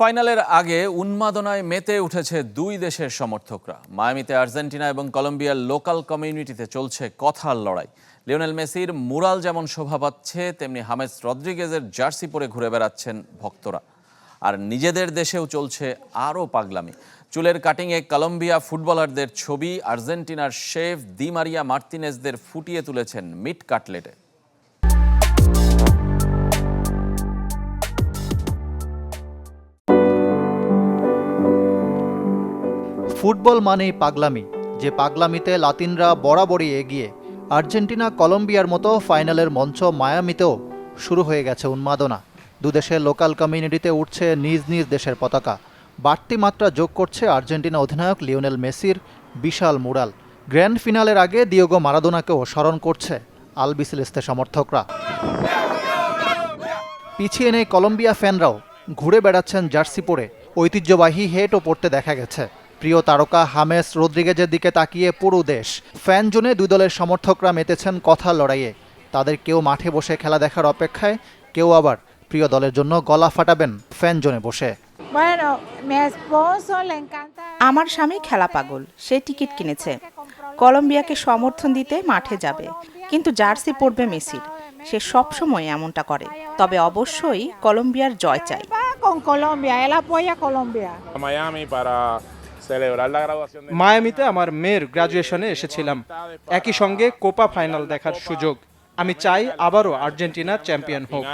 ফাইনালের আগে উন্মাদনায় মেতে উঠেছে দুই দেশের সমর্থকরা। মায়ামিতে আর্জেন্টিনা এবং কলম্বিয়ার লোকাল কমিউনিটিতে চলছে কথার লড়াই। লিওনেল মেসির মুরাল যেমন শোভা পাচ্ছে, তেমনি হামেস রদ্রিগেজের জার্সি পরে ঘুরে বেড়াচ্ছেন ভক্তরা। আর নিজেদের দেশেও চলছে আরও পাগলামি। চুলের কাটিংয়ে কলম্বিয়া ফুটবলারদের ছবি, আর্জেন্টিনার শেফ দি মারিয়া মার্তিনেজদের ফুটিয়ে তুলেছেন মিট কাটলেটে। ফুটবল মানেই পাগলামি, যে পাগলামিতে লাতিনরা বরাবরই এগিয়ে আর্জেন্টিনা, কলম্বিয়ার মতো ফাইনালের মঞ্চ মায়ামিতেও শুরু হয়ে গেছে উন্মাদনা। দুদেশের লোকাল কমিউনিটিতে উঠছে নিজ নিজ দেশের পতাকা। বাড়তি মাত্রা যোগ করছে আর্জেন্টিনা অধিনায়ক লিওনেল মেসির বিশাল মুরাল গ্র্যান্ড ফিনালের আগে দিওগো মারাদোনাকেও স্মরণ করছে আলবিসেলেস্তে সমর্থকরা। পিছিয়ে নেই কলম্বিয়া ফ্যানরাও, ঘুরে বেড়াচ্ছেন জার্সি পরে। ঐতিহ্যবাহী হেটও পড়তে দেখা গেছে। প্রিয় তারকা হামেস রদ্রিগেজের দিকে তাকিয়ে পুরো দেশ। ফ্যান জোনে দুই দলের সমর্থকরা মেতেছেন কথা লড়াইয়ে। তাদের কেউ মাঠে বসে খেলা দেখার অপেক্ষায় কেউ আবার প্রিয় দলের জন্য গলা ফাটাবেন ফ্যান জোনে বসে. আমার স্বামী খেলা পাগল সে টিকিট কিনেছে। কলম্বিয়াকে সমর্থন দিতে মাঠে যাবে কিন্তু জার্সি পড়বে মেসির। সে সবসময় এমনটা করে তবে অবশ্যই কলম্বিয়ার জয় চাই। Va con Colombia, él মায়ামিতে আমার মেয়ের গ্রাজুয়েশনে এসেছিলাম। একই সঙ্গে কোপা ফাইনাল দেখার সুযোগ। আমি চাই আবারও আর্জেন্টিনা চ্যাম্পিয়ন হোক.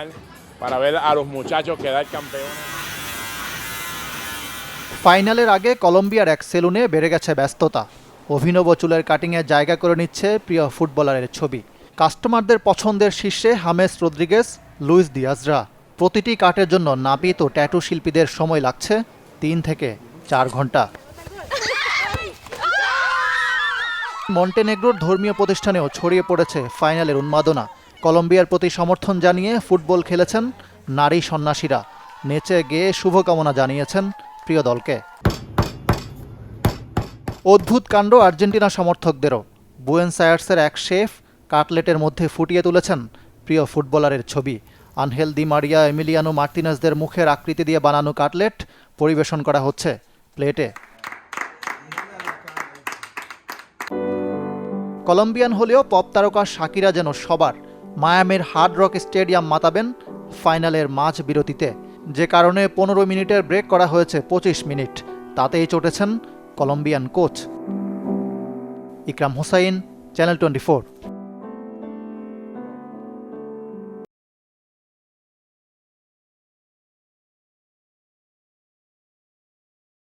ফাইনালের আগে কলম্বিয়ার এক সেলুনে বেড়ে গেছে ব্যস্ততা। অভিনব চুলের কাটিংয়ে জায়গা করে নিচ্ছে প্রিয় ফুটবলারের ছবি। কাস্টমারদের পছন্দের শীর্ষে হামেস রদ্রিগেজ লুইস দিয়াজরা। প্রতিটি কাটের জন্য নাপিত ও ট্যাটু শিল্পীদের সময় লাগছে তিন থেকে চার ঘণ্টা। মন্টেনেগ্রোর ধর্মীয় প্রতিষ্ঠানেও ছড়িয়ে পড়েছে ফাইনালের উন্মাদনা। কলম্বিয়ার প্রতি সমর্থন জানিয়ে ফুটবল খেলেছেন নারী সন্ন্যাসীরা। নেচে গেয়ে শুভকামনা জানিয়েছেন প্রিয় দলকে। অদ্ভুত কাণ্ড আর্জেন্টিনা সমর্থকদেরও। বুয়েন্স আয়ার্সের এক শেফ কাটলেটের মধ্যে ফুটিয়ে তুলেছেন প্রিয় ফুটবলারের ছবি। আনহেল দি মারিয়া, এমিলিয়ানো মার্তিনেসদের মুখের আকৃতি দিয়ে বানানো কাটলেট পরিবেশন করা হচ্ছে প্লেটে। কলম্বিয়ান হলেও পপ তারকা শাকিরা যেন সবার, মায়ামের হার্ড রক স্টেডিয়াম মাতাবেন ফাইনালের মাঝ বিরতিতে। যে কারণে পনেরো মিনিটের ব্রেক করা হয়েছে পঁচিশ মিনিট। তাতেই চটেছেন Colombian coach. Ikram Hossain, channel twenty